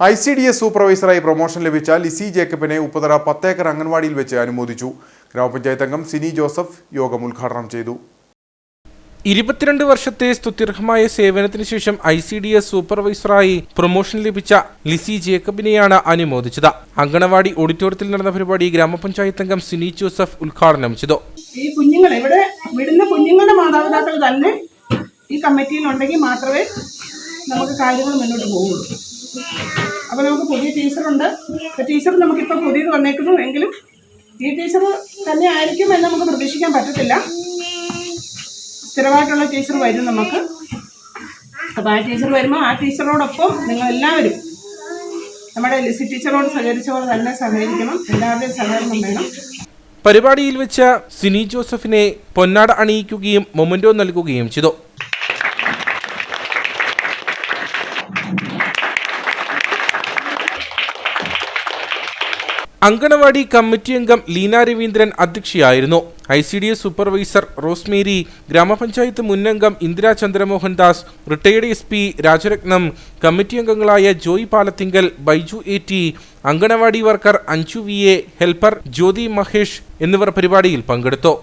I C D S സൂപ്പർവൈസറായി promotion ലഭിച്ച ലിസി ജേക്കബിനെ ഉപ്പതറ പത്തേക്കർ അംഗൻവാടിയിൽ വെച്ച് അനുമോദിച്ചു. ഗ്രാമപഞ്ചായത്ത് അംഗം സിനി ജോസഫ് യോഗം ഉദ്ഘാടനം ചെയ്തു. ഇരുപത്തിരണ്ട് വർഷത്തെ സ്തുത്യർഹമായ സേവനത്തിന് ശേഷം ഐ സി ഡി എസ് സൂപ്പർവൈസറായി പ്രൊമോഷൻ ലഭിച്ച ലിസി ജേക്കബിനെയാണ് അനുമോദിച്ചത്. അങ്കണവാടി ഓഡിറ്റോറിയത്തിൽ നടന്ന പരിപാടി ഗ്രാമപഞ്ചായത്ത് അംഗം സിനി ജോസഫ് ഉദ്ഘാടനം ചെയ്തു. ഈ കുഞ്ഞുങ്ങൾ ഇവിടെ വിടുന്ന കുഞ്ഞുങ്ങളുടെ മാതാപിതാക്കൾ തന്നെ ഈ കമ്മിറ്റിയിൽ ഉണ്ടെങ്കിൽ മാത്രമേ നമുക്ക് കാര്യങ്ങൾ മുന്നോട്ട് പോവുള്ളൂ. അപ്പോൾ നമുക്ക് പുതിയ ടീച്ചറുണ്ട് ടീച്ചർ നമുക്കിപ്പോൾ പുതിയത് വന്നേക്കുന്നു എങ്കിലും ഈ ടീച്ചർ തന്നെ ആയിരിക്കും എന്ന് നമുക്ക് പ്രതീക്ഷിക്കാൻ പറ്റത്തില്ല. സ്ഥിരമായിട്ടുള്ള ടീച്ചർ വരും നമുക്ക്. അപ്പോൾ ആ ടീച്ചർ വരുമ്പോൾ ആ ടീച്ചറോടൊപ്പം നിങ്ങളെല്ലാവരും നമ്മുടെ ലിസി ടീച്ചറോട് സഹകരിച്ച പോലെ തന്നെ സഹകരിക്കണം. എല്ലാവരുടെയും സഹകരണം വേണം. പരിപാടിയിൽ വെച്ച സിനി ജോസഫിനെ പൊന്നാട അണിയിക്കുകയും മൊമന്റോ നൽകുകയും ചെയ്തു. അങ്കണവാടി കമ്മിറ്റി അംഗം Leena Raveendran അധ്യക്ഷയായിരുന്നു. I C D S supervisor Rosemary ഗ്രാമപഞ്ചായത്ത് മുന്നംഗം Indira Chandramohan Das retired S P Rajarathnam committee അംഗങ്ങളായ Joy Palathinkal Baiju A T anganwadi worker Anju V A helper Jyothi Mahesh എന്നിവർ പരിപാടിയിൽ പങ്കെടുത്തു.